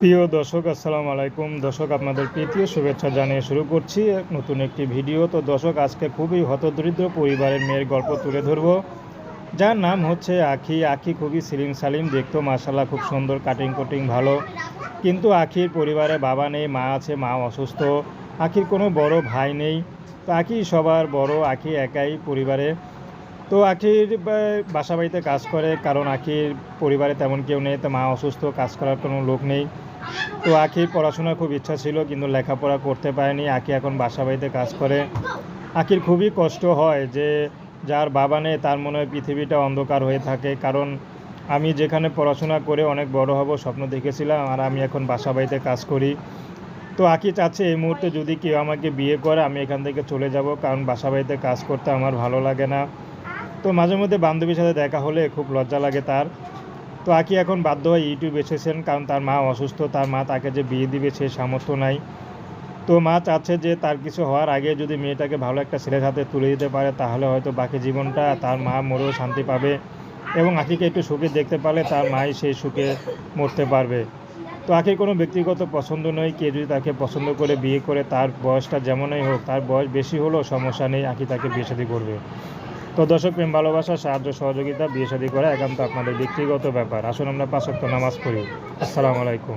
প্রিয় দর্শক, আসসালামু আলাইকুম। দর্শক, আপনাদের প্রীতীয় শুভেচ্ছা জানিয়ে শুরু করছি নতুন একটি ভিডিও। তো দর্শক, আজকে খুবই হতদরিদ্র পরিবারের মেয়ের গল্প তুলে ধরব। যার নাম হচ্ছে আখি। আখি খুবই সিলিম সালিম, দেখতেও মার্শাল্লাহ খুব সুন্দর কাটিং কুটিং ভালো। কিন্তু আখির পরিবারে বাবা নেই, মা আছে, মা অসুস্থ। আখির কোনো বড় ভাই নেই। তো আখি সবার বড়, আখি একাই পরিবারে। তো আখির বাসা বাড়িতে কাজ করে, কারণ আখির পরিবারে তেমন কেউ নেই, তো মা অসুস্থ, কাজ করার কোনো লোক নেই। তো আখির পড়াশোনার খুব ইচ্ছা ছিল, কিন্তু লেখাপড়া করতে পারেনি। আখি এখন বাসা বাড়িতে কাজ করে। আখির খুবই কষ্ট হয় যে, যার বাবা নেই, তার মনে হয় পৃথিবীটা অন্ধকার হয়ে থাকে। কারণ আমি যেখানে পড়াশোনা করে অনেক বড় হব, স্বপ্ন দেখেছিলাম, আর আমি এখন বাসা বাড়িতে কাজ করি। তো আকি চাচ্ছে এই মুহূর্তে যদি কেউ আমাকে বিয়ে করে, আমি এখান থেকে চলে যাব, কারণ বাসা বাড়িতে কাজ করতে আমার ভালো লাগে না। তো মাঝে মধ্যে বান্ধবীর সাথে দেখা হলে খুব লজ্জা লাগে তার। তো আকি এখন বাধ্য হয়ে ইউটিউব এসেছেন কারণ তার মা অসুস্থ, তার মা তাকে যে বিয়ে দিবে সে সামর্থ্য নাই। তো মা চাচ্ছে যে তার কিছু হওয়ার আগে যদি মেয়েটাকে ভালো একটা ছেলের হাতে তুলে দিতে পারে, তাহলে হয়তো বাকি জীবনটা তার মা মরেও শান্তি পাবে এবং আখিকে একটু সুখে দেখতে পারলে তার মাই সেই সুখে মরতে পারবে। তো আখির কোনো ব্যক্তিগত পছন্দ নয় কে যদি তাকে পছন্দ করে বিয়ে করে তার বয়সটা যেমনই হোক, তার বয়স বেশি হলেও সমস্যা নেই আখি তাকে বিয়ে করবে। তো দর্শক প্রেম, ভালোবাসা, সাহায্য, সহযোগিতা, বিয়ে শাদী করা একান্ত আপনাদের ব্যক্তিগত ব্যাপার। আসুন আমরা পাঁচক্ত নামাজ পড়ি। আসসালামু আলাইকুম।